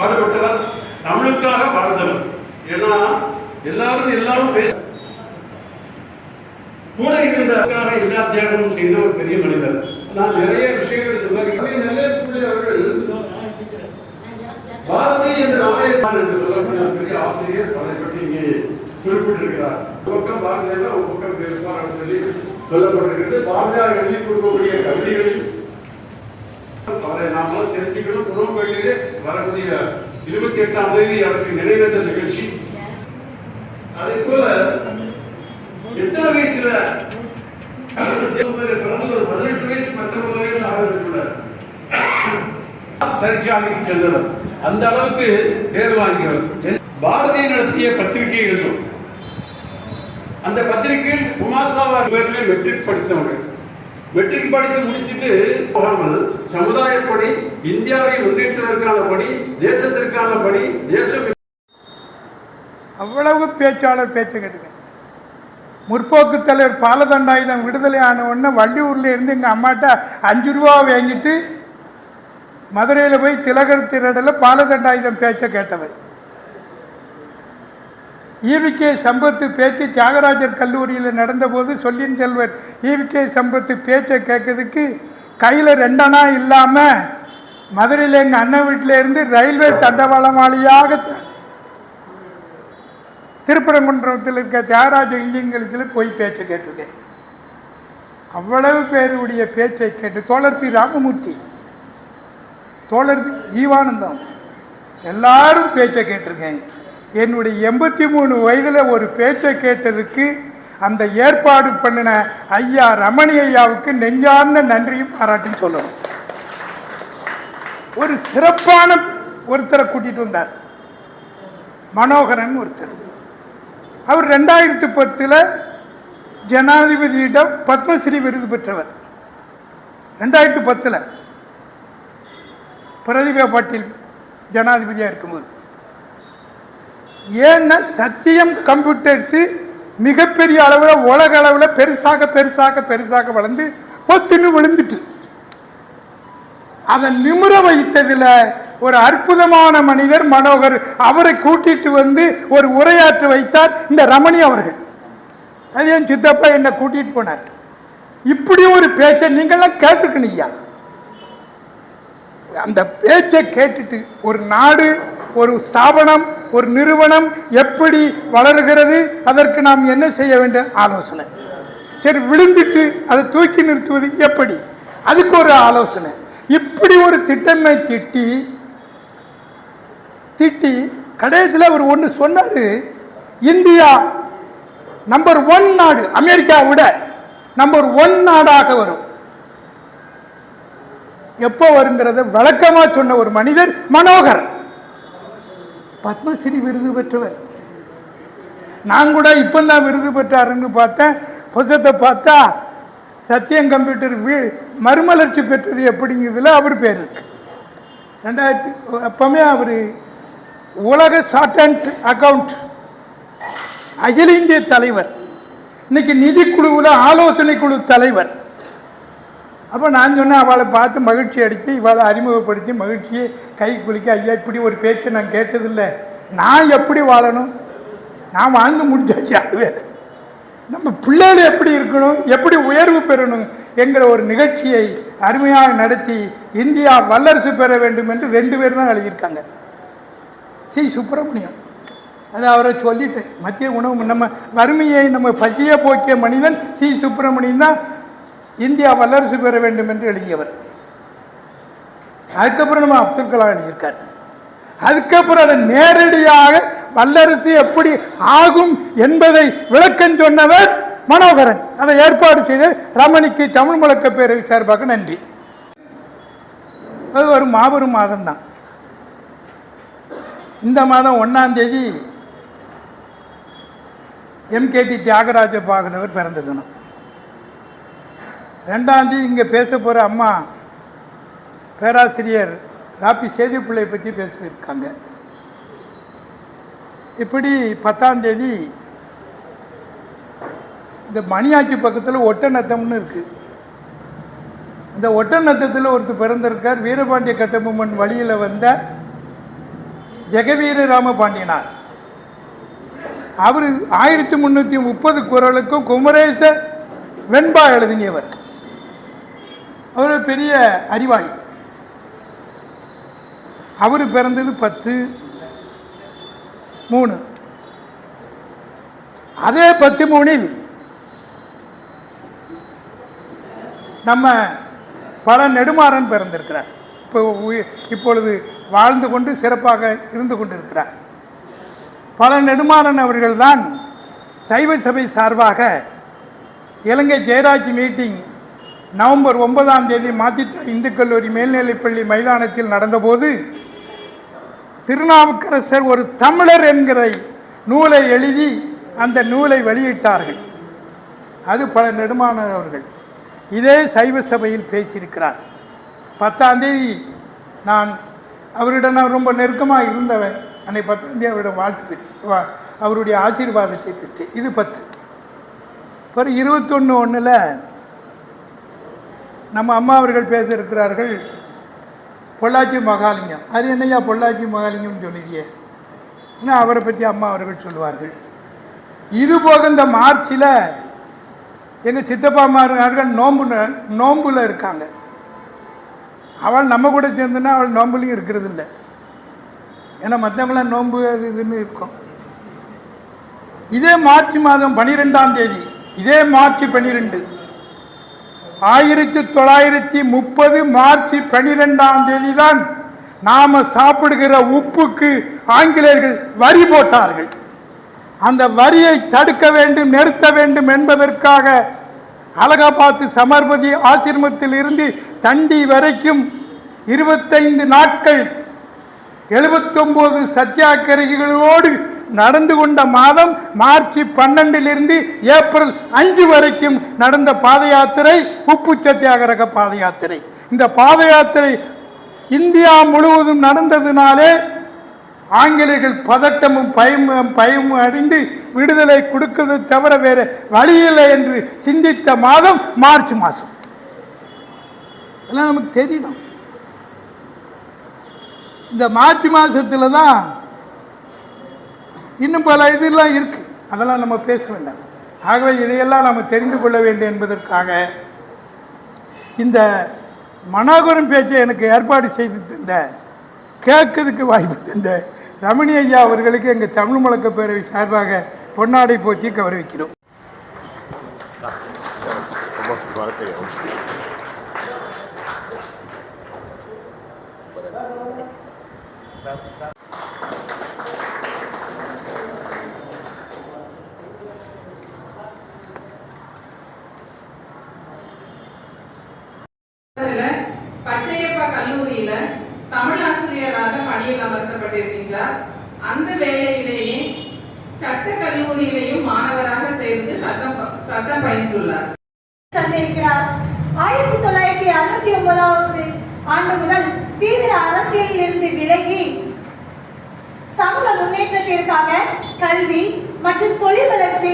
பாடுபட்டவர் தமிழுக்காக வாழ்ந்தவர் ஏன்னா எல்லாரும் எல்லாரும் பேச கூட இருந்ததற்காக எல்லா தியாகமும் செய்த ஒரு பெரிய மனிதர். நான் நிறைய விஷயங்கள் சொல்லுகிறேன் நெல்லைப்புலி அவர்கள் பாரதி என்ற நாயகன் என்று சொல்லக்கூடிய பெரிய ஆசிரியர் அதை பற்றி இங்கே குறிப்பிட்டிருக்கிறார். ஒரு பக்கம் பாரதியார் ஒரு பக்கம் இருப்பார் சொல்லி சொல்லப்பட்டிருக்கிறது. பாரதியார் எழுதி கொடுக்கக்கூடிய கவிதைகளில் அவரை நாமெல்லாம் தெரிஞ்சுக்கணும். உணவு கோயிலே வரக்கூடிய இருபத்தி எட்டாம் தேதி அவருக்கு நினைவேற்ற நிகழ்ச்சி. அதே போல எத்தனை வயசுல பிறந்து ஒரு பதினெட்டு வயசு பத்தொன்பது வயசு ஆகிறதுக்குள்ள சிறைச்சாலைக்கு சென்றனர் அந்த அளவுக்கு பேர் வாங்கியவர். பாரதி நடத்திய பத்திரிகைகளும் அந்த பத்திரிகையில் குமாஸ்தாவா பேர்ல மெட்ரிக் படித்தவர்கள் மெட்ரிக் படித்து முடிச்சுட்டு சமுதாயப்படி சமுதாய இந்தியாவை முன்னேற்றுவதற்கான பணி தேசத்திற்கான பணி தேசம் அவ்வளவு பேச்சாளர் பேச்சை கேட்டுங்க முற்போக்கு தலைவர் பாலதண்டாயுதம் விடுதலை ஆன உடனே வள்ளியூரில் இருந்து எங்கள் அம்மாட்ட அஞ்சு ரூபா வாங்கிட்டு மதுரையில் போய் திலகர் திரடல பாலதண்டாயுதம் பேச்சை கேட்டவை ஈவிகே சம்பத்து பேச்சு தியாகராஜர் கல்லூரியில் நடந்தபோது சொல்லின் செல்வர் ஈவிகே சம்பத்து பேச்சை கேட்கறதுக்கு கையில் ரெண்டனா இல்லாமல் மதுரையில் எங்கள் அண்ணன் வீட்டில் இருந்து ரயில்வே தண்டவாளமாளியாக திருப்பரங்குன்றத்தில் இருக்க தியாகராஜ இன்ஜினியரிங்கில் போய் பேச்சை கேட்டிருக்கேன். அவ்வளவு பேருடைய பேச்சை கேட்டு தோழர் பி. ராமமூர்த்தி தோழர் பி. ஜீவானந்தம் எல்லாரும் பேச்சை கேட்டிருக்கேன். என்னுடைய எண்பத்தி மூணு வயதில் ஒரு பேச்சை கேட்டதுக்கு அந்த ஏற்பாடு பண்ணின ஐயா ரமணி ஐயாவுக்கு நெஞ்சார்ந்த நன்றியும் பாராட்டும் சொல்லணும். ஒரு சிறப்பான ஒருத்தரை கூட்டிட்டு வந்தார். மனோகரன் ஒருத்தர். அவர் ரெண்டாயிரத்தி பத்தில் ஜனாதிபதியிடம் பத்மஸ்ரீ விருது பெற்றவர். ரெண்டாயிரத்தி பத்தில் பிரதிபா பாட்டீல் ஜனாதிபதியாக இருக்கும்போது. ஏன்னா சத்தியம் கம்ப்யூட்டர்ஸு மிகப்பெரிய அளவில் உலக அளவில் பெருசாக பெருசாக பெருசாக வளர்ந்து பொத்துன்னு விழுந்துட்டு. அதை நிமிர வைத்ததில் ஒரு அற்புதமான மனிதர் மனோகர். அவரை கூட்டிட்டு வந்து ஒரு உரையாற்ற வைத்தார் இந்த ரமணி அவர்கள். அது என் சித்தப்பா என்னை கூட்டிட்டு போனார். இப்படி ஒரு பேச்சை நீங்கள்லாம் கேட்டுருக்கணியா ஐயா. அந்த பேச்சை கேட்டுட்டு ஒரு நாடு ஒரு ஸ்தாபனம் ஒரு நிறுவனம் எப்படி வளருகிறது அதற்கு நாம் என்ன செய்ய வேண்டிய ஆலோசனை. சரி விழுந்துட்டு அதை தூக்கி நிறுத்துவது எப்படி? அதுக்கு ஒரு ஆலோசனை. இப்படி ஒரு திட்டமை திட்டி திட்டி கடைசியில் அவர் ஒன்று சொன்னார் இந்தியா நம்பர் ஒன் நாடு அமெரிக்காவை விட நம்பர் ஒன் நாடாக வரும். எப்போ வருங்கிறத விளக்கமாக சொன்ன ஒரு மனிதர் மனோகர். பத்மஸ்ரீ விருது பெற்றவர். நான் கூட இப்போ தான் விருது பெற்றாருன்னு பார்த்தேன். புத்தகத்தை பார்த்தா சத்தியம் கம்ப்யூட்டர் வீ மறுமலர்ச்சி பெற்றது எப்படிங்கிறதுல அவர் பேர் இருக்கு. ரெண்டாயிரத்தி அப்போவுமே அவர் உலக ஷார்ட் அக்கவுண்ட் அகில இந்திய தலைவர். இன்னைக்கு நிதிக்குழுவில் ஆலோசனை குழு தலைவர். அப்போ நான் சொன்னேன் அவளை பார்த்து மகிழ்ச்சி அடித்து இவளை அறிமுகப்படுத்தி மகிழ்ச்சியை கை குளிக்க ஐயா இப்படி ஒரு பேச்சை நான் கேட்டதில்லை. நான் எப்படி வாழணும்? நான் வாழ்ந்து முடிஞ்சாச்சு அது வேறு. நம்ம பிள்ளைகள் எப்படி இருக்கணும் எப்படி உயர்வு பெறணும் என்கிற ஒரு நிகழ்ச்சியை அருமையாக நடத்தி இந்தியா வல்லரசு பெற வேண்டும் என்று ரெண்டு பேர் தான் எழுதியிருக்காங்க. சி. சுப்பிரமணியம். அது அவரை சொல்லிட்டு மத்திய உணவு நம்ம வறுமையை நம்ம பசியை போக்கிய மனிதன் சி. சுப்பிரமணியன் தான் இந்தியா வல்லரசு பெற வேண்டும் என்று எழுதியவர். அதுக்கப்புறம் நம்ம அப்துல் கலாம் எழுதியிருக்கார். அதுக்கப்புறம் அதை நேரடியாக வல்லரசு எப்படி ஆகும் என்பதை விளக்கம் சொன்னவர் மனோகரன். அதை ஏற்பாடு செய்து ரமணிக்கு தமிழ் முழக்க பேரவை சார்பாக நன்றி. அது ஒரு மாபெரும் மாதம்தான். இந்த மாதம் ஒன்றாம் தேதி எம்கேடி தியாகராஜ பாகதவர் பிறந்த தினம். ரெண்டாம் தேதி இங்கே பேச போகிற அம்மா பேராசிரியர் ராப்பி சேதிப்பிள்ளை பற்றி பேசியிருக்காங்க. இப்படி பத்தாம் தேதி இந்த மணியாச்சி பக்கத்தில் ஒட்டநத்தம்னு இருக்குது அந்த ஒட்டநத்தத்தில் ஒருத்தர் பிறந்திருக்கார். வீரபாண்டிய கட்டபொம்மன் வழியில் வந்த ஜெகவீர ராமபாண்டியனார். அவர் ஆயிரத்தி முந்நூற்றி முப்பது குரலுக்கும் குமரேச வெண்பா எழுதினியவர் அவர் பெரிய அறிவாளி. அவர் பிறந்தது பத்து மூணு. அதே பத்து மூணில் நம்ம பல நெடுமாறன் பிறந்திருக்கிறார். இப்போ இப்பொழுது வாழ்ந்து கொண்டு சிறப்பாக இருந்து கொண்டிருக்கிறார். பல நெடுமாறன் அவர்கள்தான் சைவ சபை சார்பாக இலங்கை ஜெயராஜ் மீட்டிங் நவம்பர் ஒன்பதாம் தேதி மாத்திட்டா இந்து கல்லூரி மேல்நிலைப்பள்ளி மைதானத்தில் நடந்தபோது திருநாவுக்கரசர் ஒரு தமிழர் என்கிற நூலை எழுதி அந்த நூலை வெளியிட்டார்கள். அது பல நெடுமானவர்கள். இதே சைவ சபையில் பேசியிருக்கிறார். பத்தாம் தேதி நான் அவரிடம் நான் ரொம்ப நெருக்கமாக இருந்தவன். அன்னை பத்தாம் தேதி அவரிடம் வாழ்த்து பெற்று வா- அவருடைய ஆசீர்வாதத்தை பெற்று இது பத்து. ஒரு இருபத்தொன்று ஒன்றில் நம்ம அம்மா அவர்கள் பேச இருக்கிறார்கள். பொள்ளாச்சி மகாலிங்கம். அது என்னையா பொள்ளாச்சி மகாலிங்கம்னு சொல்லுறியே இன்னும் அவரை பற்றி அம்மா அவர்கள் சொல்லுவார்கள்? இது போக இந்த மார்ச்சில் எங்கள் சித்தப்பா சித்தப்பாமார்கள் நோம்பு ந- இருக்காங்க. அவள் நம்ம கூட சேர்ந்துன்னா அவள் நோம்புலையும் இருக்கிறது இல்லை ஏன்னா மற்றவங்களாம் நோம்பு அது இதுன்னு இருக்கும். இதே மார்ச் மாதம் பனிரெண்டாம் தேதி இதே மார்ச் பன்னிரெண்டு ஆயிரத்தி தொள்ளாயிரத்தி முப்பது மார்ச் பனிரெண்டாம் தேதி தான் நாம சாப்பிடுகிற உப்புக்கு ஆங்கிலேயர்கள் வரி போட்டார்கள். அந்த வரியை தடுக்க வேண்டும் நிறுத்த வேண்டும் என்பதற்காக அலகாபாத் சமர்பதி ஆசிரமத்தில் இருந்து தண்டி வரைக்கும் இருபத்தைந்து நாட்கள் எழுபத்தொம்போது சத்தியாகிரகிகளோடு நடந்து கொண்ட மாதம் மார்ச் பன்னெண்டிலிருந்து ஏப்ரல் அஞ்சு வரைக்கும் நடந்த பாத யாத்திரை உப்பு சத்தியாகிரக பாத யாத்திரை இந்த பாத யாத்திரை இந்தியா முழுவதும் நடந்ததுனாலே ஆங்கிலேயர்கள் பதட்டமும் பயமும் பயமும் அடைந்து விடுதலை கொடுக்கிறது தவிர வேறு வழியில்லை என்று சிந்தித்த மாதம் மார்ச் மாதம். இதெல்லாம் நமக்கு தெரியணும். இந்த மார்ச் மாதத்தில் தான் இன்னும் பல இதெல்லாம் இருக்குது அதெல்லாம் நம்ம பேச வேண்டாம். ஆகவே இதையெல்லாம் நம்ம தெரிந்து கொள்ள வேண்டும் என்பதற்காக இந்த மனாகுரம் பேச்சை எனக்கு ஏற்பாடு செய்து தந்த கேட்கறதுக்கு வாய்ப்பு தந்த ரமணி ஐயா அவர்களுக்கு எங்கள் தமிழ் முழக்க பேரவை சார்பாக பொன்னாடை போற்றி கௌரவிக்கிறோம். கல்லூரியிலையும் மாணவராக சேர்ந்து சட்டம் சட்டம் பயின்றுள்ளார். தந்திருக்கிறார். ஆயிரத்தி தொள்ளாயிரத்தி அறுபத்தி ஒன்பதாவது ஆண்டு முதல் தீவிர அரசியலில் இருந்து விலகி சமூக முன்னேற்றத்திற்காக கல்வி மற்றும் தொழில் வளர்ச்சி